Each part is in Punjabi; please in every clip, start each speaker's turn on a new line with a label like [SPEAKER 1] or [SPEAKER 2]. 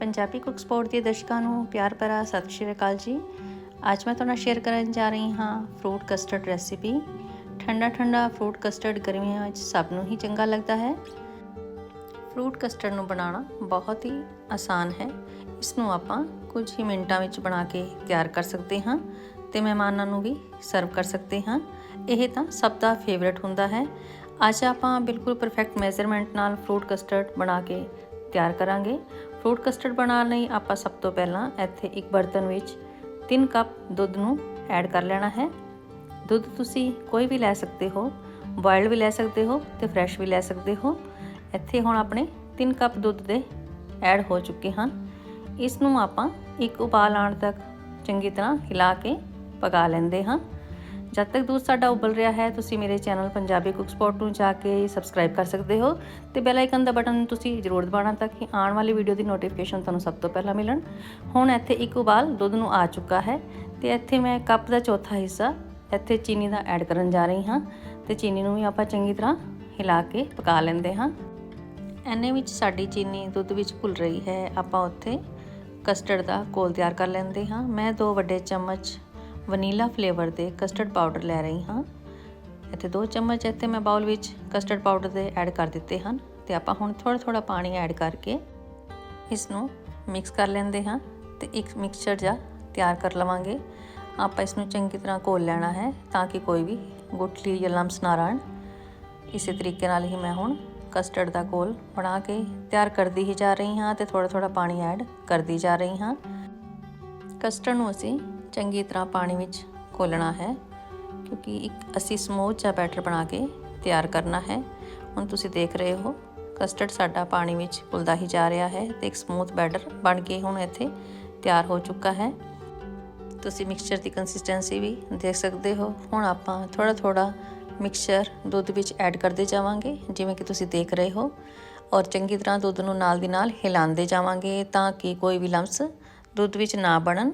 [SPEAKER 1] ਪੰਜਾਬੀ ਕੁੱਕ ਸਪੋਰਟ ਦੇ ਦਰਸ਼ਕਾਂ ਨੂੰ ਪਿਆਰ ਭਰਾ, ਸਤਿ ਸ਼੍ਰੀ ਅਕਾਲ ਜੀ। ਅੱਜ ਮੈਂ ਤੁਹਾਡੇ ਸ਼ੇਅਰ ਕਰਨ ਜਾ ਰਹੀ ਹਾਂ ਫਰੂਟ ਕਸਟਰਡ ਰੈਸਿਪੀ ਠੰਡਾ ਠੰਡਾ ਫਰੂਟ ਕਸਟਰਡ ਗਰਮੀਆਂ ਵਿੱਚ ਸਭ ਨੂੰ ਹੀ ਚੰਗਾ ਲੱਗਦਾ ਹੈ। ਫਰੂਟ ਕਸਟਰਡ ਨੂੰ ਬਣਾਉਣਾ ਬਹੁਤ ਹੀ ਆਸਾਨ ਹੈ। ਇਸ ਨੂੰ ਆਪਾਂ ਕੁਝ ਹੀ ਮਿੰਟਾਂ ਵਿੱਚ ਬਣਾ ਕੇ ਤਿਆਰ ਕਰ ਸਕਦੇ ਹਾਂ ਤੇ ਮਹਿਮਾਨਾਂ ਨੂੰ ਵੀ ਸਰਵ ਕਰ ਸਕਦੇ ਹਾਂ। ਇਹ ਤਾਂ ਸਭ ਦਾ ਫੇਵਰਿਟ ਹੁੰਦਾ ਹੈ। ਅੱਜ ਆਪਾਂ ਬਿਲਕੁਲ ਪਰਫੈਕਟ ਮੈਜ਼ਰਮੈਂਟ ਨਾਲ ਫਰੂਟ ਕਸਟਰਡ ਬਣਾ ਕੇ ਤਿਆਰ ਕਰਾਂਗੇ। ਫਰੂਟ ਕਸਟਰਡ ਬਣਾਉਣ ਲਈ ਆਪਾਂ ਸਭ ਤੋਂ ਪਹਿਲਾਂ ਇੱਥੇ ਇੱਕ ਬਰਤਨ ਵਿੱਚ 3 ਕੱਪ ਦੁੱਧ ਨੂੰ ਐਡ ਕਰ ਲੈਣਾ ਹੈ। ਦੁੱਧ ਤੁਸੀਂ ਕੋਈ ਵੀ ਲੈ ਸਕਦੇ ਹੋ ਬੋਇਲਡ ਵੀ ਲੈ ਸਕਦੇ ਹੋ ਤੇ ਫਰੈਸ਼ ਵੀ ਲੈ ਸਕਦੇ ਹੋ। ਇੱਥੇ ਹੁਣ ਆਪਣੇ 3 ਕੱਪ ਦੁੱਧ ਦੇ ਐਡ ਹੋ ਚੁੱਕੇ ਹਨ। ਇਸ ਨੂੰ ਆਪਾਂ ਇੱਕ ਉਬਾਲ ਆਉਣ ਤੱਕ ਚੰਗੀ ਤਰ੍ਹਾਂ ਹਿਲਾ ਕੇ ਪਕਾ ਲੈਂਦੇ ਹਾਂ। ਜਦ ਤੱਕ ਦੁੱਧ ਸਾਡਾ ਉਬਲ ਰਿਹਾ ਹੈ, ਤੁਸੀਂ ਮੇਰੇ ਚੈਨਲ ਪੰਜਾਬੀ ਕੁੱਕ ਸਪੋਰਟ ਨੂੰ ਜਾ ਕੇ ਸਬਸਕ੍ਰਾਈਬ ਕਰ ਸਕਦੇ ਹੋ ਤੇ ਬੈਲ ਆਈਕਨ ਦਾ ਬਟਨ ਤੁਸੀਂ ਜ਼ਰੂਰ ਦਬਾਉਣਾ ਤਾਂ ਕਿ ਆਉਣ ਵਾਲੀ ਵੀਡੀਓ ਦੀ ਨੋਟੀਫਿਕੇਸ਼ਨ ਤੁਹਾਨੂੰ ਸਭ ਤੋਂ ਪਹਿਲਾਂ ਮਿਲਣ। ਹੁਣ ਇੱਥੇ ਇੱਕ ਉਬਾਲ ਦੁੱਧ ਨੂੰ ਆ ਚੁੱਕਾ ਹੈ ਤੇ ਇੱਥੇ ਮੈਂ ਕੱਪ ਦਾ ਚੌਥਾ ਹਿੱਸਾ, ਇੱਥੇ ਚੀਨੀ ਦਾ ਐਡ ਕਰਨ ਜਾ ਰਹੀ ਹਾਂ ਤੇ ਚੀਨੀ ਨੂੰ ਵੀ ਆਪਾਂ ਚੰਗੀ ਤਰ੍ਹਾਂ ਹਿਲਾ ਕੇ ਪਕਾ ਲੈਂਦੇ ਹਾਂ। ਐਨੇ ਵਿੱਚ ਸਾਡੀ ਚੀਨੀ ਦੁੱਧ ਵਿੱਚ ਘੁਲ ਰਹੀ ਹੈ, ਆਪਾਂ ਉੱਥੇ ਕਸਟਰਡ ਦਾ ਕੋਲ ਤਿਆਰ ਕਰ ਲੈਂਦੇ ਹਾਂ। ਮੈਂ ਦੋ ਵੱਡੇ ਚਮਚ ਵਨੀਲਾ ਫਲੇਵਰ ਦੇ ਕਸਟਰਡ ਪਾਊਡਰ ਲੈ ਰਹੀ ਹਾਂ। ਇੱਥੇ ਦੋ ਚਮਚ ਇੱਥੇ ਮੈਂ ਬਾਉਲ ਵਿੱਚ ਕਸਟਰਡ ਪਾਊਡਰ ਦੇ ਐਡ ਕਰ ਦਿੱਤੇ ਹਨ ਤੇ ਆਪਾਂ ਹੁਣ ਥੋੜਾ ਥੋੜਾ ਪਾਣੀ ਐਡ ਕਰਕੇ ਇਸ ਨੂੰ ਮਿਕਸ ਕਰ ਲੈਂਦੇ ਹਾਂ ਤੇ ਇੱਕ ਮਿਕਸਚਰ ਜਾ ਤਿਆਰ ਕਰ ਲਵਾਂਗੇ। ਆਪਾਂ ਇਸ ਨੂੰ ਚੰਗੀ ਤਰ੍ਹਾਂ ਘੋਲ ਲੈਣਾ ਹੈ ਤਾਂ ਕਿ ਕੋਈ ਵੀ ਗੁਠਲੀ ਜਾਂ ਲੰਪਸ ਨਾ ਰਹਿਣ ਇਸੇ ਤਰੀਕੇ ਨਾਲ ਹੀ ਮੈਂ ਹੁਣ ਕਸਟਰਡ ਦਾ ਘੋਲ ਬਣਾ ਕੇ ਤਿਆਰ ਕਰਦੀ ਹੀ ਜਾ ਰਹੀ ਹਾਂ ਤੇ ਥੋੜਾ ਥੋੜਾ ਪਾਣੀ ਐਡ ਕਰਦੀ ਜਾ ਰਹੀ ਹਾਂ। ਕਸਟਰਡ ਨੂੰ ਅਸੀਂ ਚੰਗੀ ਤਰ੍ਹਾਂ ਪਾਣੀ ਵਿੱਚ ਘੋਲਣਾ ਹੈ, ਕਿਉਂਕਿ ਇੱਕ ਅਸੀਂ ਸਮੂਥ ਜਿਹਾ ਬੈਟਰ ਬਣਾ ਕੇ ਤਿਆਰ ਕਰਨਾ ਹੈ। ਹੁਣ ਤੁਸੀਂ ਦੇਖ ਰਹੇ ਹੋ, ਕਸਟਰਡ ਸਾਡਾ ਪਾਣੀ ਵਿੱਚ ਘੁਲਦਾ ਹੀ ਜਾ ਰਿਹਾ ਹੈ ਤੇ ਇੱਕ ਸਮੂਥ ਬੈਟਰ ਬਣ ਕੇ ਹੁਣ ਇੱਥੇ ਤਿਆਰ ਹੋ ਚੁੱਕਾ ਹੈ। ਤੁਸੀਂ ਮਿਕਸਚਰ ਦੀ ਕੰਸਿਸਟੈਂਸੀ ਵੀ ਦੇਖ ਸਕਦੇ ਹੋ। ਹੁਣ ਆਪਾਂ ਥੋੜਾ ਥੋੜਾ ਮਿਕਸਚਰ ਦੁੱਧ ਵਿੱਚ ਐਡ ਕਰਦੇ ਜਾਵਾਂਗੇ, ਜਿਵੇਂ ਕਿ ਤੁਸੀਂ ਦੇਖ ਰਹੇ ਹੋ। ਔਰ ਚੰਗੀ ਤਰ੍ਹਾਂ ਦੁੱਧ ਨੂੰ ਨਾਲ ਦੀ ਨਾਲ ਹਿਲਾਉਂਦੇ ਜਾਵਾਂਗੇ ਤਾਂ ਕਿ ਕੋਈ ਵੀ ਲੰਪਸ ਦੁੱਧ ਵਿੱਚ ਨਾ ਬਣਨ।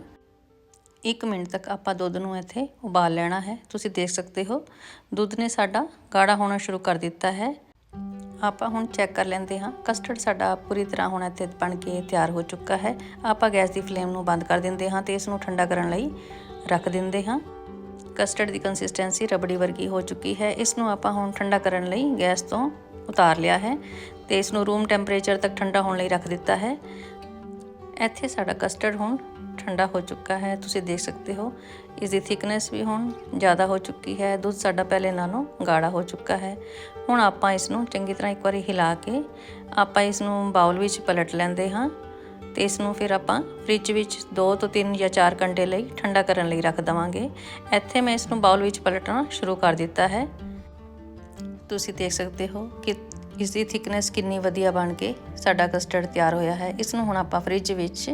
[SPEAKER 1] 1 ਮਿੰਟ ਤੱਕ ਆਪਾਂ ਦੁੱਧ ਨੂੰ ਇੱਥੇ ਉਬਾਲ ਲੈਣਾ ਹੈ। ਤੁਸੀਂ ਦੇਖ ਸਕਦੇ ਹੋ, ਦੁੱਧ ਨੇ ਸਾਡਾ ਗਾੜਾ ਹੋਣਾ ਸ਼ੁਰੂ ਕਰ ਦਿੱਤਾ ਹੈ। ਆਪਾਂ ਹੁਣ ਚੈੱਕ ਕਰ ਲੈਂਦੇ ਹਾਂ, ਕਸਟਰਡ ਸਾਡਾ ਪੂਰੀ ਤਰ੍ਹਾਂ ਹੁਣ ਇੱਥੇ ਬਣ ਕੇ ਤਿਆਰ ਹੋ ਚੁੱਕਾ ਹੈ। ਆਪਾਂ ਗੈਸ ਦੀ ਫਲੇਮ ਨੂੰ ਬੰਦ ਕਰ ਦਿੰਦੇ ਹਾਂ ਤੇ ਇਸ ਨੂੰ ਠੰਡਾ ਕਰਨ ਲਈ ਰੱਖ ਦਿੰਦੇ ਹਾਂ। ਕਸਟਰਡ ਦੀ ਕੰਸਿਸਟੈਂਸੀ ਰਬੜੀ ਵਰਗੀ ਹੋ ਚੁੱਕੀ ਹੈ। ਇਸ ਨੂੰ ਆਪਾਂ ਹੁਣ ਠੰਡਾ ਕਰਨ ਲਈ ਗੈਸ ਤੋਂ ਉਤਾਰ ਲਿਆ ਹੈ ਤੇ ਇਸ ਨੂੰ ਰੂਮ ਟੈਂਪਰੇਚਰ ਤੱਕ ਠੰਡਾ ਹੋਣ ਲਈ ਰੱਖ ਦਿੱਤਾ ਹੈ। ਇੱਥੇ ਸਾਡਾ ਕਸਟਰਡ ਹੁਣ ਠੰਡਾ ਹੋ ਚੁੱਕਾ ਹੈ, ਤੁਸੀਂ ਦੇਖ ਸਕਦੇ ਹੋ। ਇਸ ਦੀ ਥਿਕਨੈਸ ਵੀ ਹੁਣ ਜ਼ਿਆਦਾ ਹੋ ਚੁੱਕੀ ਹੈ, ਦੁੱਧ ਸਾਡਾ ਪਹਿਲੇ ਨਾਲੋਂ ਗਾੜਾ ਹੋ ਚੁੱਕਾ ਹੈ। ਹੁਣ ਆਪਾਂ ਇਸ ਨੂੰ ਚੰਗੀ ਤਰ੍ਹਾਂ ਇੱਕ ਵਾਰੀ ਹਿਲਾ ਕੇ ਆਪਾਂ ਇਸ ਨੂੰ ਬਾਉਲ ਵਿੱਚ ਪਲਟ ਲੈਂਦੇ ਹਾਂ ਤੇ ਇਸ ਨੂੰ ਫਿਰ ਆਪਾਂ ਫ੍ਰਿਜ ਵਿੱਚ 2 ਤੋਂ 3 ਜਾਂ 4 ਘੰਟੇ ਲਈ ਠੰਡਾ ਕਰਨ ਲਈ ਰੱਖ ਦਵਾਂਗੇ। ਇੱਥੇ ਮੈਂ ਇਸ ਨੂੰ ਬਾਉਲ ਵਿੱਚ ਪਲਟਣਾ ਸ਼ੁਰੂ ਕਰ ਦਿੱਤਾ ਹੈ। ਤੁਸੀਂ ਦੇਖ ਸਕਦੇ ਹੋ ਕਿ ਇਸ ਦੀ ਥਿਕਨੈਸ ਕਿੰਨੀ ਵਧੀਆ ਬਣ ਕੇ ਸਾਡਾ ਕਸਟਰਡ ਤਿਆਰ ਹੋਇਆ ਹੈ। ਇਸ ਨੂੰ ਹੁਣ ਆਪਾਂ ਫ੍ਰਿਜ ਵਿੱਚ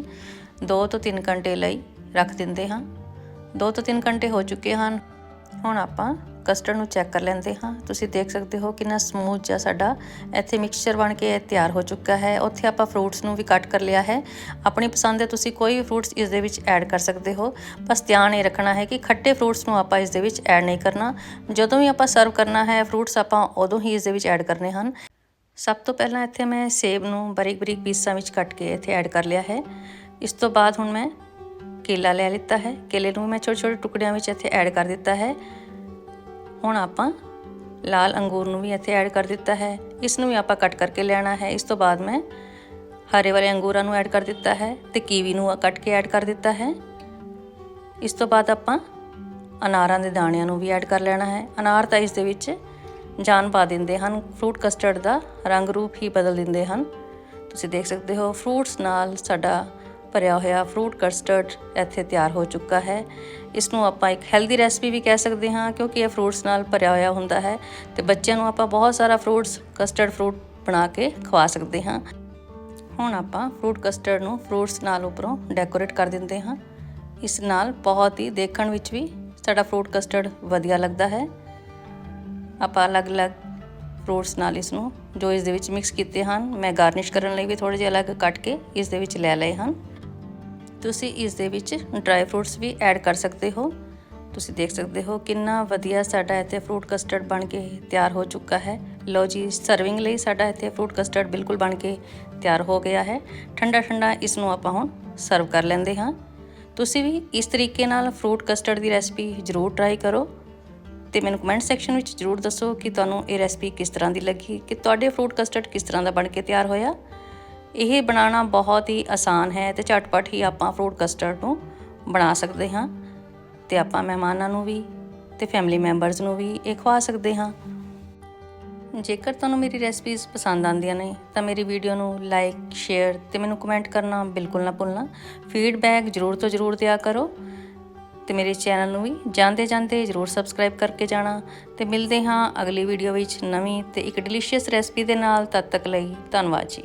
[SPEAKER 1] 2 ਤੋਂ 3 ਘੰਟੇ ਲਈ ਰੱਖ ਦਿੰਦੇ ਹਾਂ। 2 ਤੋਂ 3 ਘੰਟੇ ਹੋ ਚੁੱਕੇ ਹਨ। ਹੁਣ ਆਪਾਂ ਕਸਟਰਡ ਨੂੰ ਚੈੱਕ ਕਰ ਲੈਂਦੇ ਹਾਂ। ਤੁਸੀਂ ਦੇਖ ਸਕਦੇ ਹੋ ਕਿੰਨਾ ਸਮੂਥ ਜਿਹਾ ਸਾਡਾ ਇੱਥੇ ਮਿਕਸਚਰ ਬਣ ਕੇ ਤਿਆਰ ਹੋ ਚੁੱਕਾ ਹੈ। ਉੱਥੇ ਆਪਾਂ ਫਰੂਟਸ ਨੂੰ ਵੀ ਕੱਟ ਕਰ ਲਿਆ ਹੈ। ਆਪਣੀ ਪਸੰਦ ਦੇ ਤੁਸੀਂ ਕੋਈ ਵੀ ਫਰੂਟਸ ਇਸ ਦੇ ਵਿੱਚ ਐਡ ਕਰ ਸਕਦੇ ਹੋ। ਬਸ ਧਿਆਨ ਇਹ ਰੱਖਣਾ ਹੈ ਕਿ ਖੱਟੇ ਫਰੂਟਸ ਨੂੰ ਆਪਾਂ ਇਸ ਦੇ ਵਿੱਚ ਐਡ ਨਹੀਂ ਕਰਨਾ। ਜਦੋਂ ਵੀ ਆਪਾਂ ਸਰਵ ਕਰਨਾ ਹੈ ਫਰੂਟਸ ਆਪਾਂ ਉਦੋਂ ਹੀ ਇਸ ਦੇ ਵਿੱਚ ਐਡ ਕਰਨੇ ਹਨ। ਸਭ ਤੋਂ ਪਹਿਲਾਂ ਇੱਥੇ ਮੈਂ ਸੇਬ ਨੂੰ ਬਰੀਕ ਬਰੀਕ ਪੀਸਾਂ ਵਿੱਚ ਕੱਟ ਕੇ ਇੱਥੇ ਐਡ ਕਰ ਲਿਆ ਹੈ। ਇਸ ਤੋਂ ਬਾਅਦ ਹੁਣ ਮੈਂ ਕੇਲਾ ਲੈ ਲਿੱਤਾ ਹੈ। ਕੇਲੇ ਨੂੰ ਮੈਂ ਛੋਟੇ ਛੋਟੇ ਟੁਕੜਿਆਂ ਵਿੱਚ ਇੱਥੇ ਐਡ ਕਰ ਦਿੱਤਾ ਹੈ। ਹੁਣ ਆਪਾਂ ਲਾਲ ਅੰਗੂਰ ਨੂੰ ਵੀ ਇੱਥੇ ਐਡ ਕਰ ਦਿੱਤਾ ਹੈ। ਇਸ ਨੂੰ ਵੀ ਆਪਾਂ ਕੱਟ ਕਰਕੇ ਲੈਣਾ ਹੈ। ਇਸ ਤੋਂ ਬਾਅਦ ਮੈਂ ਹਰੇ ਵਾਲੇ ਅੰਗੂਰਾਂ ਨੂੰ ਐਡ ਕਰ ਦਿੱਤਾ ਹੈ ਤੇ ਕੀਵੀ ਨੂੰ ਕੱਟ ਕੇ ਐਡ ਕਰ ਦਿੱਤਾ ਹੈ। ਇਸ ਤੋਂ ਬਾਅਦ ਆਪਾਂ ਅਨਾਰਾਂ ਦੇ ਦਾਣਿਆਂ ਨੂੰ ਵੀ ਐਡ ਕਰ ਲੈਣਾ ਹੈ। ਅਨਾਰ ਤਾਂ ਇਸ ਦੇ ਵਿੱਚ ਜਾਨ ਪਾ ਦਿੰਦੇ ਹਨ। ਫਰੂਟ ਕਸਟਰਡ ਦਾ ਰੰਗ ਰੂਪ ਹੀ ਬਦਲ ਦਿੰਦੇ ਹਨ। ਤੁਸੀਂ ਦੇਖ ਸਕਦੇ ਹੋ ਫਰੂਟਸ ਨਾਲ ਸਾਡਾ ਭਰਿਆ ਹੋਇਆ ਫਰੂਟ ਕਸਟਰਡ ਇੱਥੇ ਤਿਆਰ ਹੋ ਚੁੱਕਾ ਹੈ। ਇਸ ਨੂੰ ਆਪਾਂ ਇੱਕ ਹੈਲਦੀ ਰੈਸਪੀ ਵੀ ਕਹਿ ਸਕਦੇ ਹਾਂ, ਕਿਉਂਕਿ ਇਹ ਫਰੂਟਸ ਨਾਲ ਭਰਿਆ ਹੋਇਆ ਹੁੰਦਾ ਹੈ। ਤੇ ਬੱਚਿਆਂ ਨੂੰ ਆਪਾਂ ਬਹੁਤ ਸਾਰਾ ਫਰੂਟਸ ਕਸਟਰਡ ਫਰੂਟ ਬਣਾ ਕੇ ਖਵਾ ਸਕਦੇ ਹਾਂ। ਹੁਣ ਆਪਾਂ ਫਰੂਟ ਕਸਟਰਡ ਨੂੰ ਫਰੂਟਸ ਨਾਲ ਉੱਪਰੋਂ ਡੈਕੋਰੇਟ ਕਰ ਦਿੰਦੇ ਹਾਂ। ਇਸ ਨਾਲ ਬਹੁਤ ਹੀ ਦੇਖਣ ਵਿੱਚ ਵੀ ਸਾਡਾ ਫਰੂਟ ਕਸਟਰਡ ਵਧੀਆ ਲੱਗਦਾ ਹੈ। ਆਪਾਂ ਅਲੱਗ-ਅਲੱਗ ਫਰੂਟਸ ਨਾਲ ਇਸ ਨੂੰ ਜੋ ਇਸ ਦੇ ਵਿੱਚ ਮਿਕਸ ਕੀਤੇ ਹਨ, ਮੈਂ ਗਾਰਨਿਸ਼ ਕਰਨ ਲਈ ਵੀ ਥੋੜੇ ਜਿਹੇ ਅਲੱਗ ਕੱਟ ਕੇ ਇਸ ਦੇ ਵਿੱਚ ਲੈ ਲਏ ਹਨ। ਤੁਸੀਂ ਇਸ ਦੇ ਵਿੱਚ ਡਰਾਈ ਫਰੂਟਸ ਵੀ ਐਡ ਕਰ ਸਕਦੇ ਹੋ। ਤੁਸੀਂ ਦੇਖ ਸਕਦੇ ਹੋ ਕਿੰਨਾ ਵਧੀਆ ਸਾਡਾ ਇੱਥੇ ਫਰੂਟ ਕਸਟਰਡ ਬਣ ਕੇ ਤਿਆਰ ਹੋ ਚੁੱਕਾ ਹੈ। ਲਓ ਜੀ ਸਰਵਿੰਗ ਲਈ ਸਾਡਾ ਇੱਥੇ ਫਰੂਟ ਕਸਟਰਡ ਬਿਲਕੁਲ ਬਣ ਕੇ ਤਿਆਰ ਹੋ ਗਿਆ ਹੈ। ਠੰਡਾ ਠੰਡਾ ਇਸ ਨੂੰ ਆਪਾਂ ਹੁਣ ਸਰਵ ਕਰ ਲੈਂਦੇ ਹਾਂ। ਤੁਸੀਂ ਵੀ ਇਸ ਤਰੀਕੇ ਨਾਲ ਫਰੂਟ ਕਸਟਰਡ ਦੀ ਰੈਸਪੀ ਜ਼ਰੂਰ ਟਰਾਈ ਕਰੋ ਤੇ ਮੈਨੂੰ ਕਮੈਂਟ ਸੈਕਸ਼ਨ ਵਿੱਚ ਜ਼ਰੂਰ ਦੱਸੋ ਕਿ ਤੁਹਾਨੂੰ ਇਹ ਰੈਸਪੀ ਕਿਸ ਤਰ੍ਹਾਂ ਦੀ ਲੱਗੀ, ਕਿ ਤੁਹਾਡੇ ਫਰੂਟ ਕਸਟਰਡ ਕਿਸ ਤਰ੍ਹਾਂ ਦਾ ਬਣ ਕੇ ਤਿਆਰ ਹੋਇਆ। ਇਹ ਬਣਾਉਣਾ ਬਹੁਤ ਹੀ ਆਸਾਨ ਹੈ ਤੇ ਝਟਪਟ ਹੀ ਆਪਾਂ ਫਰੂਟ ਕਸਟਰਡ ਨੂੰ ਬਣਾ ਸਕਦੇ ਹਾਂ ਤੇ ਆਪਾਂ ਮਹਿਮਾਨਾਂ ਨੂੰ ਵੀ ਤੇ ਫੈਮਿਲੀ ਮੈਂਬਰਸ ਨੂੰ ਵੀ ਇਹ ਖਵਾ ਸਕਦੇ ਹਾਂ। ਜੇਕਰ ਤੁਹਾਨੂੰ ਮੇਰੀ ਰੈਸਪੀਜ਼ ਪਸੰਦ ਆਉਂਦੀਆਂ ਨੇ, ਤਾਂ ਮੇਰੀ ਵੀਡੀਓ ਨੂੰ ਲਾਈਕ ਸ਼ੇਅਰ ਤੇ ਮੈਨੂੰ ਕਮੈਂਟ ਕਰਨਾ ਬਿਲਕੁਲ ਨਾ ਭੁੱਲਣਾ। ਫੀਡਬੈਕ ਜ਼ਰੂਰ ਤੋਂ ਜ਼ਰੂਰ ਦਿਆ ਕਰੋ ਤੇ ਮੇਰੇ ਚੈਨਲ ਨੂੰ ਵੀ ਜਾਂਦੇ ਜਾਂਦੇ ਜ਼ਰੂਰ ਸਬਸਕ੍ਰਾਈਬ ਕਰਕੇ ਜਾਣਾ। ਤੇ ਮਿਲਦੇ ਹਾਂ ਅਗਲੀ ਵੀਡੀਓ ਵਿੱਚ ਨਵੀਂ ਤੇ ਇੱਕ ਡਿਲੀਸ਼ੀਅਸ ਰੈਸਪੀ ਦੇ ਨਾਲ, ਤਦ ਤੱਕ ਲਈ ਧੰਨਵਾਦ ਜੀ।